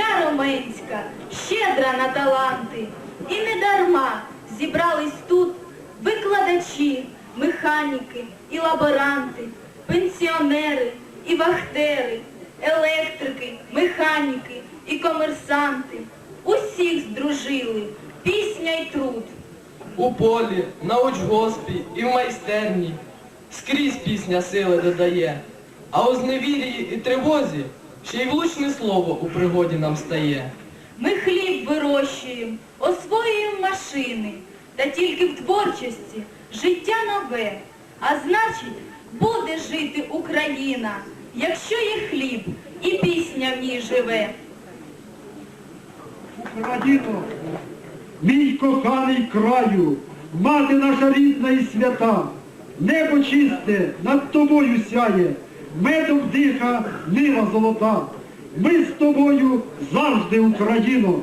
Коломенська, щедра на таланти. І не дарма зібрались тут викладачі, механіки і лаборанти, пенсіонери і вахтери, електрики, механіки і комерсанти. Усіх здружили пісня й труд. У полі, на учгоспі і в майстерні скрізь пісня сили додає, а у зневір'ї і тривозі ще й влучне слово у пригоді нам стає. Ми хліб вирощуємо, освоюємо машини, та тільки в творчості життя нове. А значить, буде жити Україна, якщо є хліб і пісня в ній живе. Україно, мій коханий краю, мати наша рідна і свята, небо чисте над тобою сяє, медом диха нива золота. Ми з тобою завжди, Україно.